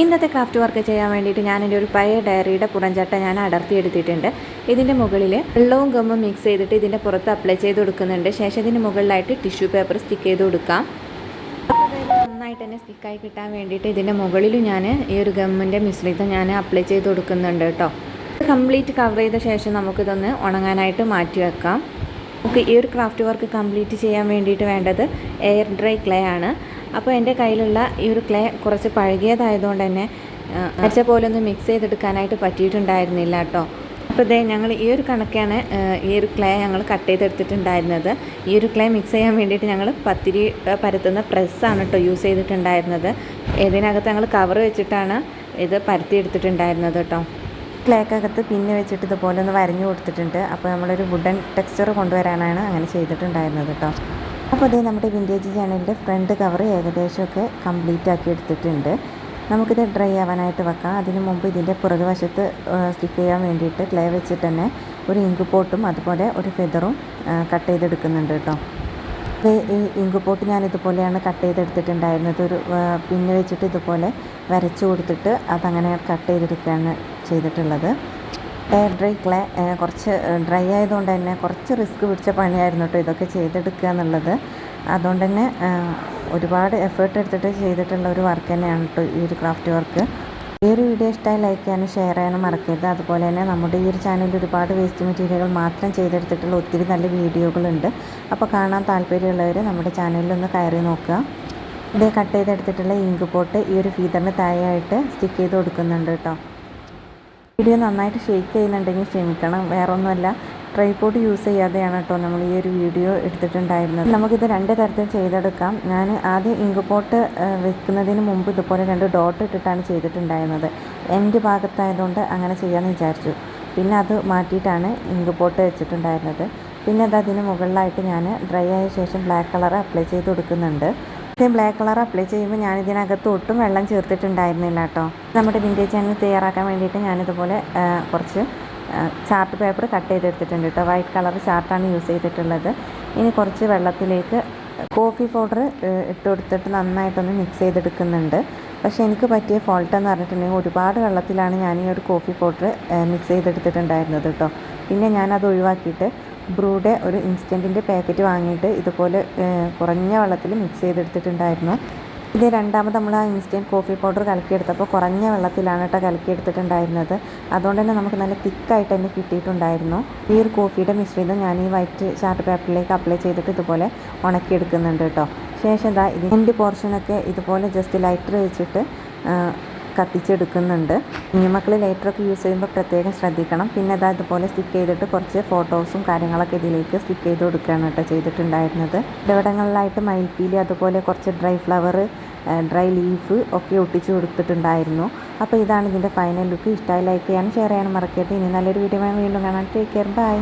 ഇന്നത്തെ craft work ചെയ്യാൻ വേണ്ടിയിട്ട് ഞാൻ എന്റെ ഒരു പഴയ ഡയറിയുടെ പുറംചട്ട ഞാൻ അടർത്തി എടുത്തിട്ടുണ്ട്. ഇതിന്റെ മുകളിൽ വെള്ളവും ഗമ്മും മിക്സ് ചെയ്തിട്ട് ഇതിന്റെ പുറത്ത് അപ്ലൈ ചെയ്ത് കൊടുക്കുന്നുണ്ട്. ശേഷം ഇതിന് മുകളിലായിട്ട് ടിഷ്യൂ പേപ്പർ സ്റ്റിക്ക് ചെയ്ത് കൊടുക്കാം. നന്നായിട്ട് തന്നെ സ്റ്റിക്കായി കിട്ടാൻ വേണ്ടിയിട്ട് ഇതിന്റെ മുകളിൽ ഞാൻ ഈ ഒരു ഗമ്മിന്റെ മിശ്രിതം ഞാൻ അപ്ലൈ ചെയ്ത് കൊടുക്കുന്നുണ്ട് കേട്ടോ. കംപ്ലീറ്റ് കവർ ചെയ്ത ശേഷം നമുക്കിതൊന്ന് ഉണങ്ങാനായിട്ട് മാറ്റി വെക്കാം. നമുക്ക് ഈ ഒരു ക്രാഫ്റ്റ് വർക്ക് കംപ്ലീറ്റ് ചെയ്യാൻ വേണ്ടിയിട്ട് വേണ്ടത് എയർ ഡ്രൈ ക്ലേ ആണ്. അപ്പോൾ എന്റെ കയ്യിലുള്ള ഈ ഒരു ക്ലേ കുറച്ച് പഴകിയതായതുകൊണ്ട് തന്നെ അരച്ച പോലെ ഒന്ന് മിക്സ് ചെയ്തെടുക്കാനായിട്ട് പറ്റിയിട്ടുണ്ടായിരുന്നില്ല കേട്ടോ. അപ്പോൾ ഇതേ ഞങ്ങൾ ഈ ഒരു കണക്കാണ് ഈ ഒരു ക്ലേ ഞങ്ങൾ കട്ട് ചെയ്തെടുത്തിട്ടുണ്ടായിരുന്നത്. ഈ ഒരു ക്ലേ മിക്സ് ചെയ്യാൻ വേണ്ടിയിട്ട് ഞങ്ങൾ പത്തിരി പരത്തുന്ന പ്രസ്സാണ് കേട്ടോ യൂസ് ചെയ്തിട്ടുണ്ടായിരുന്നത്. ഇതിനകത്ത് ഞങ്ങൾ കവർ വെച്ചിട്ടാണ് ഇത് പരത്തി എടുത്തിട്ടുണ്ടായിരുന്നത് കേട്ടോ. ക്ലേക്കകത്ത് പിന്നെ വെച്ചിട്ട് ഇതുപോലെ ഒന്ന് വരഞ്ഞു കൊടുത്തിട്ടുണ്ട്. അപ്പോൾ നമ്മളൊരു വുഡൻ ടെക്സ്ചർ കൊണ്ടുവരാനാണ് അങ്ങനെ ചെയ്തിട്ടുണ്ടായിരുന്നത് കേട്ടോ. അപ്പോൾ അതേ നമ്മുടെ വിന്റേജ് ചാനലിന്റെ ഫ്രണ്ട് കവർ ഏകദേശമൊക്കെ കംപ്ലീറ്റ് ആക്കി എടുത്തിട്ടുണ്ട്. നമുക്കിത് ഡ്രൈ ആവാനായിട്ട് വെക്കാം. അതിന് മുമ്പ് ഇതിന്റെ പുറകു വശത്ത് സ്റ്റിക്ക് ചെയ്യാൻ വേണ്ടിയിട്ട് ക്ലേ വെച്ചിട്ട് തന്നെ ഒരു ഇങ്ക് പോട്ടും അതുപോലെ ഒരു ഫെദറും കട്ട് ചെയ്തെടുക്കുന്നുണ്ട് കേട്ടോ. അപ്പോൾ ഈ ഇങ്ക് പോട്ട് ഞാൻ ഇതുപോലെയാണ് കട്ട് ചെയ്തെടുത്തിട്ടുണ്ടായിരുന്നത്. ഒരു പിന്നെ വെച്ചിട്ട് ഇതുപോലെ വരച്ചു കൊടുത്തിട്ട് അതങ്ങനെ കട്ട് ചെയ്തെടുക്കുകയാണ് ചെയ്തിട്ടുള്ളത്. എയർ ഡ്രൈ ക്ലേ കുറച്ച് ഡ്രൈ ആയതുകൊണ്ട് തന്നെ കുറച്ച് റിസ്ക് പിടിച്ച പണിയായിരുന്നു കേട്ടോ ഇതൊക്കെ ചെയ്തെടുക്കുക എന്നുള്ളത്. അതുകൊണ്ട് തന്നെ ഒരുപാട് എഫേർട്ട് എടുത്തിട്ട് ചെയ്തിട്ടുള്ള ഒരു വർക്ക് തന്നെയാണ് കേട്ടോ ഈ ഒരു ക്രാഫ്റ്റ് വർക്ക് ഈ ഒരു വീഡിയോ ഇഷ്ടമായി ലൈക്ക് ചെയ്യാനും ഷെയർ ചെയ്യാനും മറക്കരുത്. അതുപോലെ തന്നെ നമ്മുടെ ഈ ഒരു ചാനലിൽ ഒരുപാട് വേസ്റ്റ് മെറ്റീരിയലുകൾ മാത്രം ചെയ്തെടുത്തിട്ടുള്ള ഒത്തിരി നല്ല വീഡിയോകളുണ്ട് അപ്പോൾ കാണാൻ താല്പര്യമുള്ളവർ നമ്മുടെ ചാനലിലൊന്ന് കയറി നോക്കുക. ഇതേ കട്ട് ചെയ്തെടുത്തിട്ടുള്ള ഇങ്ക് പോട്ട് ഈ ഒരു ഫീതറിന് താഴെയായിട്ട് സ്റ്റിക്ക് ചെയ്ത് കൊടുക്കുന്നുണ്ട് കേട്ടോ വീഡിയോ നന്നായിട്ട് ഷെയ്ക്ക് ചെയ്യുന്നുണ്ടെങ്കിൽ ക്ഷമിക്കണം. വേറെ ഒന്നുമല്ല ട്രൈപോഡ് യൂസ് ചെയ്യാതെയാണ് കേട്ടോ നമ്മൾ ഈ ഒരു വീഡിയോ എടുത്തിട്ടുണ്ടായിരുന്നത്. നമുക്കിത് രണ്ട് തരത്തിൽ ചെയ്തെടുക്കാം. ഞാൻ ആദ്യം ഇങ്ക് പോട്ട് വെക്കുന്നതിന് മുമ്പ് ഇതുപോലെ രണ്ട് ഡോട്ട് ഇട്ടിട്ടാണ് ചെയ്തിട്ടുണ്ടായിരുന്നത്. എന്റെ ഭാഗത്തായതുകൊണ്ട് അങ്ങനെ ചെയ്യാമെന്ന് വിചാരിച്ചു. പിന്നെ അത് മാറ്റിയിട്ടാണ് ഇങ്ക് പോട്ട് വെച്ചിട്ടുണ്ടായിരുന്നത്. പിന്നെ അത് അതിന് മുകളിലായിട്ട് ഞാൻ ഡ്രൈ ആയ ശേഷം ബ്ലാക്ക് കളർ അപ്ലൈ ചെയ്ത് കൊടുക്കുന്നുണ്ട്. ഇത്രയും ബ്ലാക്ക് കളർ അപ്ലൈ ചെയ്യുമ്പോൾ ഞാൻ ഇതിനകത്ത് ഒട്ടും വെള്ളം ചേർത്തിട്ടുണ്ടായിരുന്നില്ല കേട്ടോ. നമ്മുടെ വിന്റേജ് ചാനൽ തയ്യാറാക്കാൻ വേണ്ടിയിട്ട് ഞാനിതുപോലെ കുറച്ച് ചാർട്ട് പേപ്പർ കട്ട് ചെയ്തെടുത്തിട്ടുണ്ട് കേട്ടോ. വൈറ്റ് കളർ ചാർട്ടാണ് യൂസ് ചെയ്തിട്ടുള്ളത്. ഇനി കുറച്ച് വെള്ളത്തിലേക്ക് കോഫി പൗഡർ ഇട്ട് കൊടുത്തിട്ട് നന്നായിട്ടൊന്ന് മിക്സ് ചെയ്തെടുക്കുന്നുണ്ട്. പക്ഷേ എനിക്ക് പറ്റിയ ഫോൾട്ട് എന്ന് പറഞ്ഞിട്ടുണ്ടെങ്കിൽ ഒരുപാട് വെള്ളത്തിലാണ് ഞാൻ ഈ ഒരു കോഫി പൗഡർ മിക്സ് ചെയ്തെടുത്തിട്ടുണ്ടായിരുന്നത് കേട്ടോ. പിന്നെ ഞാനത് ഒഴിവാക്കിയിട്ട് ബ്രൂയുടെ ഒരു ഇൻസ്റ്റന്റിന്റെ പാക്കറ്റ് വാങ്ങിയിട്ട് ഇതുപോലെ കുറഞ്ഞ വെള്ളത്തിൽ മിക്സ് ചെയ്തെടുത്തിട്ടുണ്ടായിരുന്നു. ഇത് രണ്ടാമത് നമ്മൾ ആ ഇൻസ്റ്റന്റ് കോഫി പൗഡർ കലക്കിയെടുത്തപ്പോൾ കുറഞ്ഞ വെള്ളത്തിലാണ് കേട്ടോ കലക്കിയെടുത്തിട്ടുണ്ടായിരുന്നത്. അതുകൊണ്ട് തന്നെ നമുക്ക് നല്ല തിക്കായിട്ട് തന്നെ കിട്ടിയിട്ടുണ്ടായിരുന്നു. ഈ ഒരു കോഫിയുടെ മിശ്രിതം ഞാൻ ഈ വൈറ്റ് ചാർട്ട് പേപ്പറിലേക്ക് അപ്ലൈ ചെയ്തിട്ട് ഇതുപോലെ ഉണക്കിയെടുക്കുന്നുണ്ട് കേട്ടോ. ശേഷം ഇതാ ഇതിന്റെ പോർഷനൊക്കെ ഇതുപോലെ ജസ്റ്റ് ലൈറ്റർ വെച്ചിട്ട് കത്തിച്ചെടുക്കുന്നുണ്ട്. കുഞ്ഞുമക്കൾ ലൈറ്ററൊക്കെ യൂസ് ചെയ്യുമ്പോൾ പ്രത്യേകം ശ്രദ്ധിക്കണം. പിന്നെ അതാ ഇതുപോലെ സ്റ്റിക്ക് ചെയ്തിട്ട് കുറച്ച് ഫോട്ടോസും കാര്യങ്ങളൊക്കെ ഇതിലേക്ക് സ്റ്റിക്ക് ചെയ്ത് കൊടുക്കുകയാണ് കേട്ടോ ചെയ്തിട്ടുണ്ടായിരുന്നത്. ഇടവിടങ്ങളിലായിട്ട് മയിൽപ്പീലി അതുപോലെ കുറച്ച് ഡ്രൈ ഫ്ലവർ ഡ്രൈ ലീഫ് ഒക്കെ ഒട്ടിച്ച് കൊടുത്തിട്ടുണ്ടായിരുന്നു. അപ്പോൾ ഇതാണ് ഇതിന്റെ ഫൈനൽ ലുക്ക് ഇഷ്ടമായി ലൈക്ക് ചെയ്യാനും ഷെയർ ചെയ്യാനും മറക്കരുത്. ഇനി നല്ലൊരു വീഡിയോ വീണ്ടും കാണാൻ ടേക്ക് കെയർ ബൈ